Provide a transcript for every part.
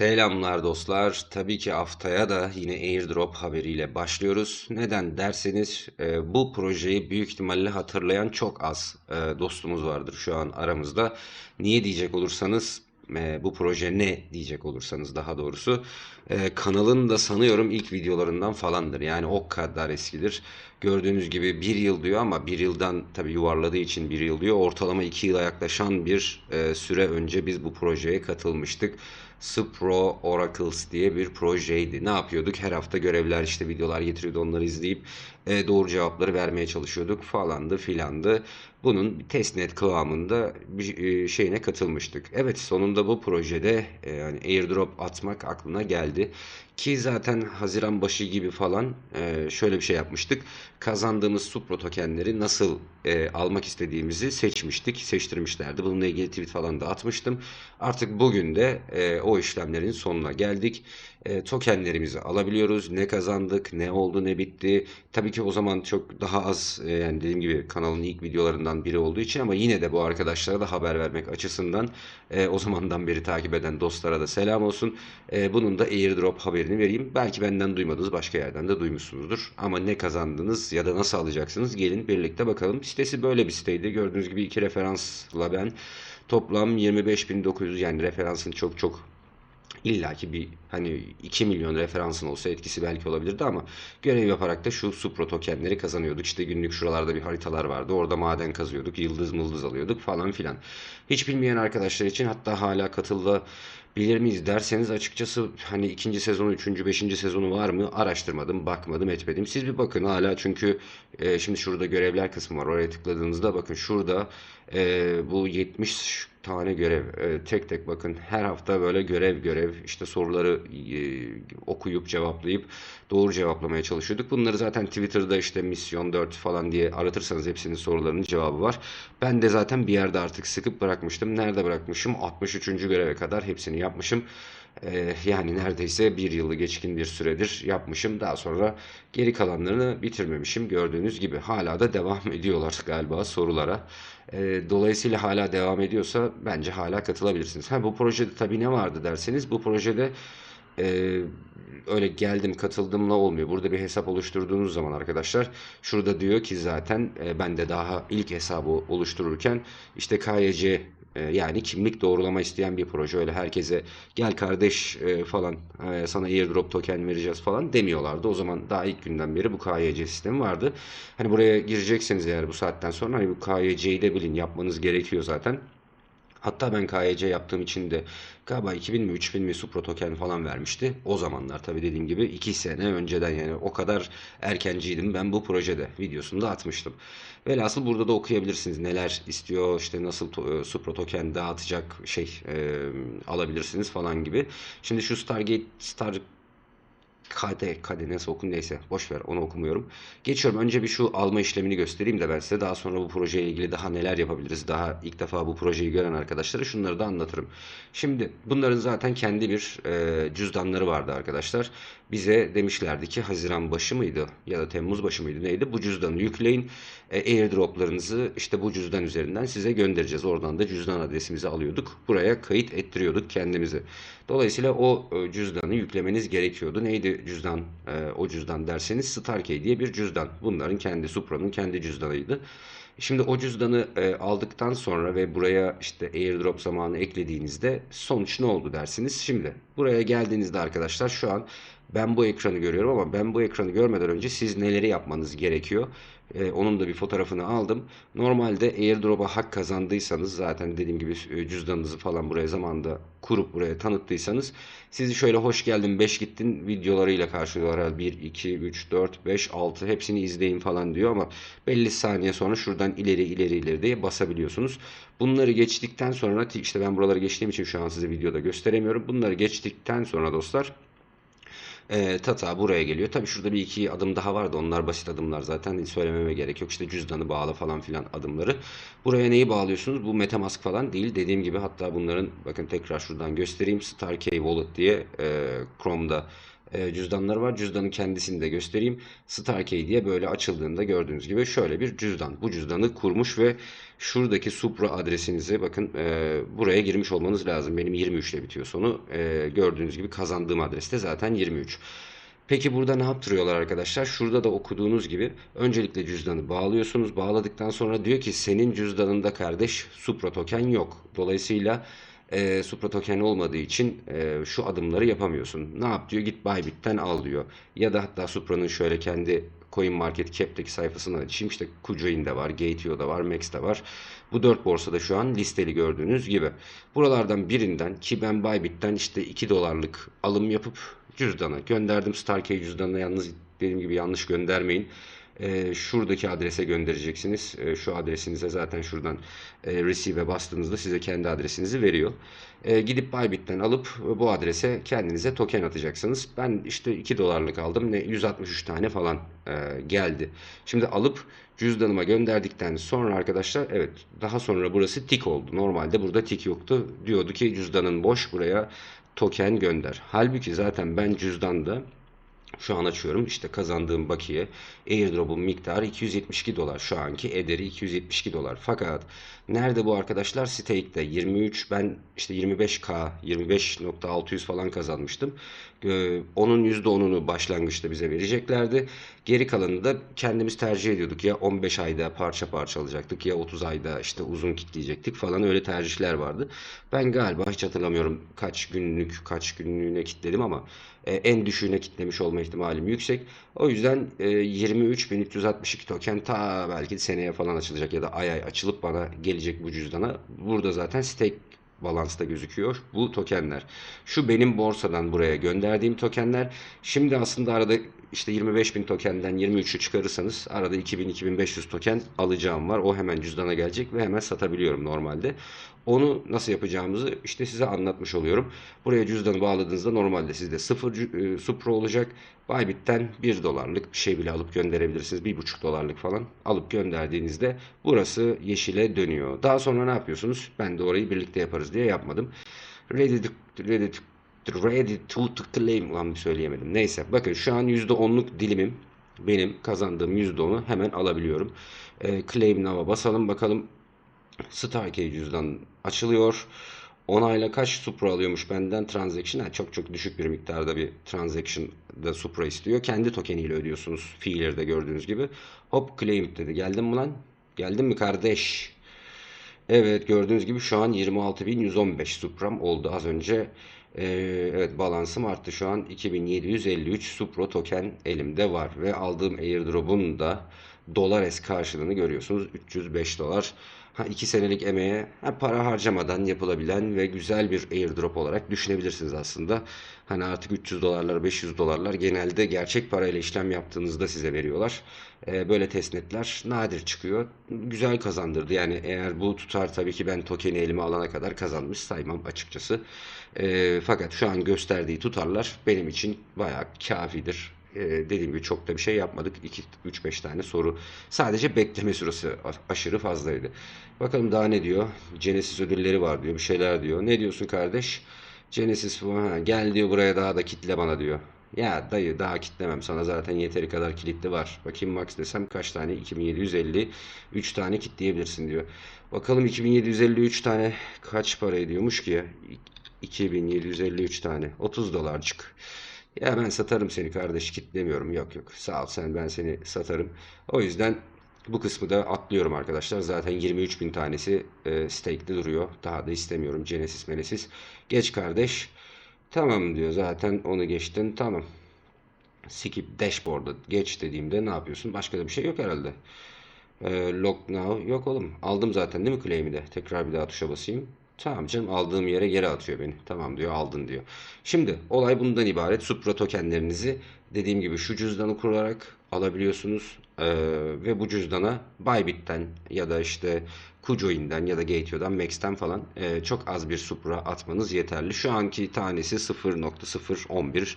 Selamlar dostlar. Tabii ki haftaya da yine airdrop haberiyle başlıyoruz. Neden derseniz e, bu projeyi büyük ihtimalle hatırlayan çok az e, dostumuz vardır şu an aramızda. Niye diyecek olursanız e, bu proje ne diyecek olursanız daha doğrusu e, kanalın da sanıyorum ilk videolarından falandır. Yani o kadar eskidir. Gördüğünüz gibi bir yıl diyor ama bir yıldan tabii yuvarladığı için bir yıl diyor. Ortalama iki yıla yaklaşan bir e, süre önce biz bu projeye katılmıştık. Spro Oracles diye bir projeydi. Ne yapıyorduk? Her hafta görevler işte videolar getiriyordu onları izleyip e, doğru cevapları vermeye çalışıyorduk falandı filandı. Bunun testnet kıvamında bir e, şeyine katılmıştık. Evet sonunda bu projede e, yani airdrop atmak aklına geldi. Ki zaten Haziran başı gibi falan e, şöyle bir şey yapmıştık. Kazandığımız Supro tokenleri nasıl e, almak istediğimizi seçmiştik. Seçtirmişlerdi. Bununla ilgili tweet falan da atmıştım. Artık bugün de e, o işlemlerin sonuna geldik. E, tokenlerimizi alabiliyoruz. Ne kazandık, ne oldu, ne bitti. Tabii ki o zaman çok daha az e, yani dediğim gibi kanalın ilk videolarından biri olduğu için ama yine de bu arkadaşlara da haber vermek açısından e, o zamandan beri takip eden dostlara da selam olsun. E, bunun da airdrop haberini vereyim. Belki benden duymadınız, başka yerden de duymuşsunuzdur. Ama ne kazandınız ya da nasıl alacaksınız gelin birlikte bakalım. Sitesi böyle bir siteydi. Gördüğünüz gibi iki referansla ben toplam 25.900 yani referansın çok çok İlla ki bir hani 2 milyon referansın olsa etkisi belki olabilirdi ama görev yaparak da şu supro tokenleri kazanıyorduk. İşte günlük şuralarda bir haritalar vardı. Orada maden kazıyorduk. Yıldız mıldız alıyorduk falan filan. Hiç bilmeyen arkadaşlar için hatta hala katılda bilir miyiz derseniz açıkçası hani ikinci sezonu, üçüncü, beşinci sezonu var mı araştırmadım, bakmadım, etmedim. Siz bir bakın hala çünkü e, şimdi şurada görevler kısmı var. Oraya tıkladığınızda bakın şurada e, bu 70 tane görev e, tek tek bakın her hafta böyle görev görev işte soruları e, okuyup cevaplayıp doğru cevaplamaya çalışıyorduk. Bunları zaten Twitter'da işte misyon 4 falan diye aratırsanız hepsinin sorularının cevabı var. Ben de zaten bir yerde artık sıkıp bırakmıştım. Nerede bırakmışım? 63. göreve kadar hepsini yapmışım. Ee, yani neredeyse bir yılı geçkin bir süredir yapmışım. Daha sonra geri kalanlarını bitirmemişim. Gördüğünüz gibi hala da devam ediyorlar galiba sorulara. Ee, dolayısıyla hala devam ediyorsa bence hala katılabilirsiniz. Ha bu projede tabii ne vardı derseniz bu projede e, öyle geldim katıldımla olmuyor. Burada bir hesap oluşturduğunuz zaman arkadaşlar şurada diyor ki zaten e, ben de daha ilk hesabı oluştururken işte KYC e, yani kimlik doğrulama isteyen bir proje. Öyle herkese gel kardeş e, falan e, sana airdrop token vereceğiz falan demiyorlardı. O zaman daha ilk günden beri bu KYC sistemi vardı. Hani buraya girecekseniz eğer bu saatten sonra hani bu KYC'yi de bilin yapmanız gerekiyor zaten. Hatta ben KYC yaptığım için de galiba 2000 mi 3000 mi Supra token falan vermişti. O zamanlar tabii dediğim gibi 2 sene önceden yani o kadar erkenciydim ben bu projede videosunu da atmıştım. Velhasıl burada da okuyabilirsiniz neler istiyor işte nasıl to- e, Supra token dağıtacak şey e, alabilirsiniz falan gibi. Şimdi şu Stargate Star Kade, kade nasıl okun neyse boş ver onu okumuyorum. Geçiyorum önce bir şu alma işlemini göstereyim de ben size daha sonra bu projeyle ilgili daha neler yapabiliriz. Daha ilk defa bu projeyi gören arkadaşlara şunları da anlatırım. Şimdi bunların zaten kendi bir e, cüzdanları vardı arkadaşlar. Bize demişlerdi ki Haziran başı mıydı ya da Temmuz başı mıydı neydi bu cüzdanı yükleyin. E, airdroplarınızı işte bu cüzdan üzerinden size göndereceğiz. Oradan da cüzdan adresimizi alıyorduk. Buraya kayıt ettiriyorduk kendimizi. Dolayısıyla o e, cüzdanı yüklemeniz gerekiyordu. Neydi cüzdan? E, o cüzdan derseniz Starkey diye bir cüzdan. Bunların kendi Supra'nın kendi cüzdanıydı. Şimdi o cüzdanı e, aldıktan sonra ve buraya işte airdrop zamanı eklediğinizde sonuç ne oldu dersiniz. Şimdi buraya geldiğinizde arkadaşlar şu an ben bu ekranı görüyorum ama ben bu ekranı görmeden önce siz neleri yapmanız gerekiyor? Ee, onun da bir fotoğrafını aldım. Normalde airdrop'a hak kazandıysanız zaten dediğim gibi e, cüzdanınızı falan buraya zamanda kurup buraya tanıttıysanız sizi şöyle hoş geldin 5 gittin videolarıyla karşılıyorlar. 1, 2, 3, 4, 5, 6 hepsini izleyin falan diyor ama belli saniye sonra şuradan ileri ileri ileri diye basabiliyorsunuz. Bunları geçtikten sonra işte ben buraları geçtiğim için şu an size videoda gösteremiyorum. Bunları geçtikten sonra dostlar E, Tata buraya geliyor. Tabii şurada bir iki adım daha vardı. Onlar basit adımlar zaten. Söylememe gerek yok. İşte cüzdanı bağla falan filan adımları. Buraya neyi bağlıyorsunuz? Bu Metamask falan değil. Dediğim gibi hatta bunların bakın tekrar şuradan göstereyim. StarKey Wallet diye e, Chrome'da e, cüzdanları var. Cüzdanın kendisini de göstereyim. StarKey diye böyle açıldığında gördüğünüz gibi şöyle bir cüzdan. Bu cüzdanı kurmuş ve şuradaki Supra adresinize bakın e, buraya girmiş olmanız lazım. Benim 23 ile bitiyor sonu. E, gördüğünüz gibi kazandığım adreste zaten 23. Peki burada ne yaptırıyorlar arkadaşlar? Şurada da okuduğunuz gibi öncelikle cüzdanı bağlıyorsunuz. Bağladıktan sonra diyor ki senin cüzdanında kardeş Supra token yok. Dolayısıyla e, Supra token olmadığı için e, şu adımları yapamıyorsun. Ne yap diyor? Git Bybit'ten al diyor. Ya da hatta Supra'nın şöyle kendi Coin Market Cap'teki sayfasını açayım. İşte Kucoin'de var, Gateo'da var, Max'te var. Bu dört borsada şu an listeli gördüğünüz gibi. Buralardan birinden ki ben Bybit'ten işte 2 dolarlık alım yapıp cüzdana gönderdim. StarKey cüzdanına yalnız dediğim gibi yanlış göndermeyin e, şuradaki adrese göndereceksiniz. E, şu adresinize zaten şuradan e, receive'e bastığınızda size kendi adresinizi veriyor. E, gidip Bybit'ten alıp bu adrese kendinize token atacaksınız. Ben işte 2 dolarlık aldım. Ne 163 tane falan e, geldi. Şimdi alıp cüzdanıma gönderdikten sonra arkadaşlar evet daha sonra burası tik oldu. Normalde burada tik yoktu. Diyordu ki cüzdanın boş buraya token gönder. Halbuki zaten ben cüzdanda şu an açıyorum. İşte kazandığım bakiye airdrop'un miktarı 272 dolar. Şu anki ederi 272 dolar. Fakat nerede bu arkadaşlar? Stake'de 23 ben işte 25k 25.600 falan kazanmıştım. Ee, onun %10'unu başlangıçta bize vereceklerdi. Geri kalanını da kendimiz tercih ediyorduk. Ya 15 ayda parça parça alacaktık ya 30 ayda işte uzun kitleyecektik falan öyle tercihler vardı. Ben galiba hiç hatırlamıyorum kaç günlük kaç günlüğüne kitledim ama e, en düşüğüne kitlemiş olma ihtimalim yüksek. O yüzden e, 23.362 token ta belki seneye falan açılacak ya da ay ay açılıp bana gelecek bu cüzdana. Burada zaten stake balansta gözüküyor bu tokenler. Şu benim borsadan buraya gönderdiğim tokenler. Şimdi aslında arada işte 25 bin tokenden 23'ü çıkarırsanız arada 2000-2500 token alacağım var. O hemen cüzdana gelecek ve hemen satabiliyorum normalde. Onu nasıl yapacağımızı işte size anlatmış oluyorum. Buraya cüzdanı bağladığınızda normalde sizde 0 e, Supra olacak. Bybit'ten 1 dolarlık bir şey bile alıp gönderebilirsiniz. 1,5 dolarlık falan alıp gönderdiğinizde burası yeşile dönüyor. Daha sonra ne yapıyorsunuz? Ben de orayı birlikte yaparız diye yapmadım. Ready to, ready to, ready to, to claim ulan söyleyemedim. Neyse bakın şu an %10'luk dilimim benim kazandığım %10'u hemen alabiliyorum. E, claim now'a basalım bakalım Starkey cüzdan açılıyor. Onayla kaç Supra alıyormuş benden transaction? Yani çok çok düşük bir miktarda bir transaction da Supra istiyor. Kendi tokeniyle ödüyorsunuz. Feeler'de gördüğünüz gibi. Hop claim dedi. Geldin mi lan? Geldin mi kardeş? Evet gördüğünüz gibi şu an 26.115 Supra'm oldu az önce. Ee, evet balansım arttı şu an 2753 Supra token elimde var ve aldığım airdrop'un da dolar S karşılığını görüyorsunuz 305 dolar. Ha, 2 senelik emeğe ha, para harcamadan yapılabilen ve güzel bir airdrop olarak düşünebilirsiniz aslında. Hani artık 300 dolarlar 500 dolarlar genelde gerçek parayla işlem yaptığınızda size veriyorlar. Ee, böyle testnetler nadir çıkıyor. Güzel kazandırdı yani eğer bu tutar tabii ki ben tokeni elime alana kadar kazanmış saymam açıkçası. Ee, fakat şu an gösterdiği tutarlar benim için bayağı kafidir e, dediğim gibi çok da bir şey yapmadık. 2-3-5 tane soru. Sadece bekleme süresi aşırı fazlaydı. Bakalım daha ne diyor? Genesis ödülleri var diyor. Bir şeyler diyor. Ne diyorsun kardeş? Genesis ha, gel diyor buraya daha da kitle bana diyor. Ya dayı daha kitlemem sana zaten yeteri kadar kilitli var. Bakayım max desem kaç tane? 2750 3 tane kitleyebilirsin diyor. Bakalım 2753 tane kaç para ediyormuş ki ya? 2753 tane. 30 dolarcık. Ya ben satarım seni kardeş kitlemiyorum. Yok yok sağ ol sen ben seni satarım. O yüzden bu kısmı da atlıyorum arkadaşlar. Zaten 23 bin tanesi e, stake'li duruyor. Daha da istemiyorum. Genesis Menesis. Geç kardeş. Tamam diyor zaten onu geçtin. Tamam. Skip dashboard'a geç dediğimde ne yapıyorsun? Başka da bir şey yok herhalde. E, log now yok oğlum. Aldım zaten değil mi claim'i de? Tekrar bir daha tuşa basayım. Tamam canım aldığım yere geri atıyor beni. Tamam diyor aldın diyor. Şimdi olay bundan ibaret. Supra tokenlerinizi dediğim gibi şu cüzdanı kurarak alabiliyorsunuz. Ee, ve bu cüzdana Bybit'ten ya da işte Kucoin'den ya da Gateo'dan Max'ten falan e, çok az bir Supra atmanız yeterli. Şu anki tanesi 0.011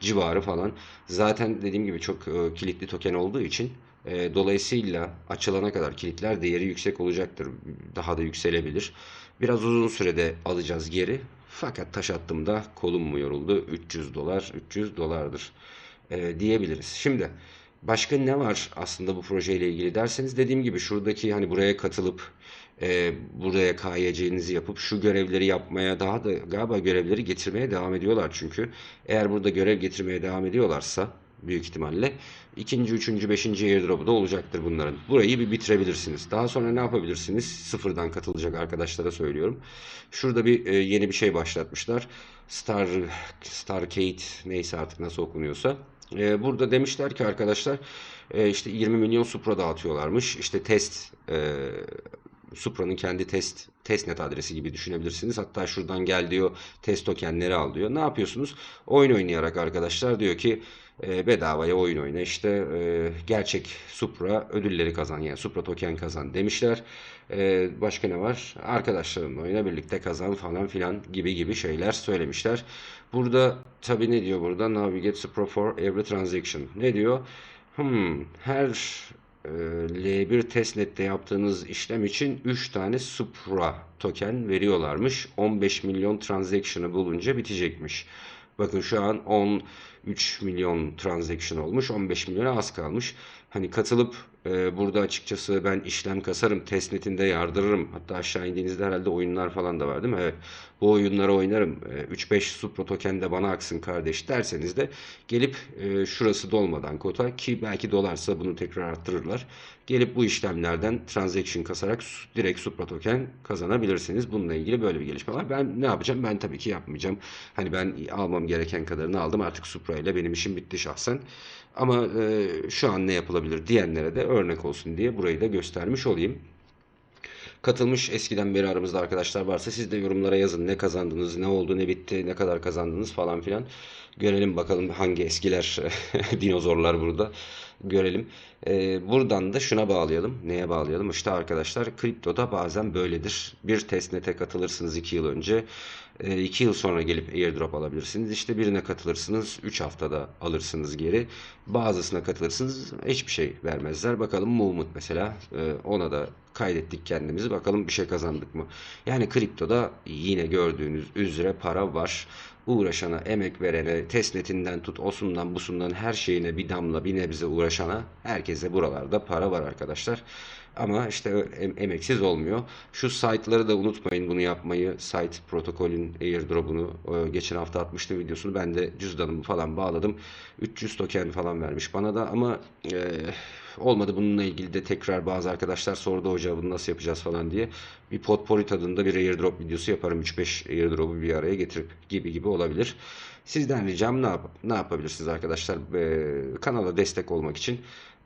civarı falan. Zaten dediğim gibi çok e, kilitli token olduğu için e, dolayısıyla açılana kadar kilitler değeri yüksek olacaktır. Daha da yükselebilir. Biraz uzun sürede alacağız geri. Fakat taş attığımda kolum mu yoruldu? 300 dolar, 300 dolardır e, diyebiliriz. Şimdi başka ne var aslında bu projeyle ilgili derseniz dediğim gibi şuradaki hani buraya katılıp e, buraya KYC'nizi yapıp şu görevleri yapmaya daha da galiba görevleri getirmeye devam ediyorlar çünkü. Eğer burada görev getirmeye devam ediyorlarsa büyük ihtimalle ikinci, üçüncü, beşinci airdrop'u da olacaktır bunların. Burayı bir bitirebilirsiniz. Daha sonra ne yapabilirsiniz? Sıfırdan katılacak arkadaşlara söylüyorum. Şurada bir e, yeni bir şey başlatmışlar. Star Starcade neyse artık nasıl okunuyorsa. E, burada demişler ki arkadaşlar e, işte 20 milyon Supra dağıtıyorlarmış. İşte test e, Supra'nın kendi test testnet adresi gibi düşünebilirsiniz. Hatta şuradan gel diyor test tokenleri al diyor. Ne yapıyorsunuz? Oyun oynayarak arkadaşlar diyor ki e, bedavaya oyun oyna işte e, gerçek Supra ödülleri kazan yani Supra token kazan demişler. E, başka ne var? Arkadaşlarınla oyna birlikte kazan falan filan gibi gibi şeyler söylemişler. Burada tabii ne diyor burada? Navigate Supra for every transaction. Ne diyor? Hmm, her L1 testnet'te yaptığınız işlem için 3 tane Supra token veriyorlarmış. 15 milyon transaction'ı bulunca bitecekmiş. Bakın şu an 13 milyon transaction olmuş. 15 milyona az kalmış. Hani katılıp burada açıkçası ben işlem kasarım, testnetinde yardırırım. Hatta aşağı indiğinizde herhalde oyunlar falan da var değil mi? Evet. Bu oyunları oynarım. E, 3-5 Supra token de bana aksın kardeş derseniz de gelip e, şurası dolmadan kota ki belki dolarsa bunu tekrar arttırırlar. Gelip bu işlemlerden transaction kasarak direkt Supra token kazanabilirsiniz. Bununla ilgili böyle bir gelişme var. Ben ne yapacağım? Ben tabii ki yapmayacağım. Hani ben almam gereken kadarını aldım. Artık Supra ile benim işim bitti şahsen. Ama e, şu an ne yapılabilir diyenlere de örnek olsun diye burayı da göstermiş olayım. Katılmış eskiden beri aramızda arkadaşlar varsa siz de yorumlara yazın. Ne kazandınız, ne oldu, ne bitti, ne kadar kazandınız falan filan. Görelim bakalım hangi eskiler dinozorlar burada. Görelim. Ee, buradan da şuna bağlayalım. Neye bağlayalım? İşte arkadaşlar kriptoda bazen böyledir. Bir testnet'e katılırsınız 2 yıl önce. 2 yıl sonra gelip airdrop alabilirsiniz. İşte birine katılırsınız 3 haftada alırsınız geri. Bazısına katılırsınız hiçbir şey vermezler. Bakalım Movement mesela ona da kaydettik kendimizi. Bakalım bir şey kazandık mı? Yani kriptoda yine gördüğünüz üzere para var. Uğraşana, emek verene, testnetinden tut, osundan busundan her şeyine bir damla bir nebze uğraşana herkese buralarda para var arkadaşlar. Ama işte em emeksiz olmuyor. Şu site'ları da unutmayın bunu yapmayı. Site protokolün airdrop'unu geçen hafta atmıştım videosunu. Ben de cüzdanımı falan bağladım. 300 token falan vermiş bana da ama e, olmadı bununla ilgili de tekrar bazı arkadaşlar sordu hoca bunu nasıl yapacağız falan diye. Bir potpourri tadında bir airdrop videosu yaparım. 3-5 airdrop'u bir araya getirip gibi gibi olabilir. Sizden ricam ne, yap ne yapabilirsiniz arkadaşlar? Ee, kanala destek olmak için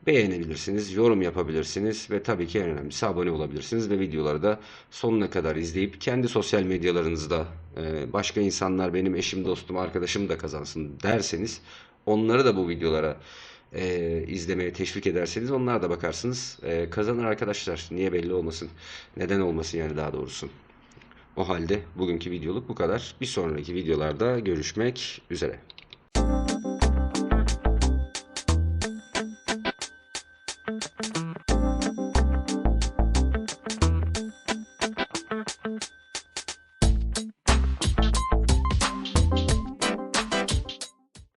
beğenebilirsiniz, yorum yapabilirsiniz ve tabii ki en önemlisi abone olabilirsiniz ve videoları da sonuna kadar izleyip kendi sosyal medyalarınızda e, başka insanlar benim eşim, dostum, arkadaşım da kazansın derseniz onları da bu videolara e, izlemeye teşvik ederseniz onlar da bakarsınız. E, kazanır arkadaşlar. Niye belli olmasın? Neden olmasın yani daha doğrusu. O halde bugünkü videoluk bu kadar. Bir sonraki videolarda görüşmek üzere.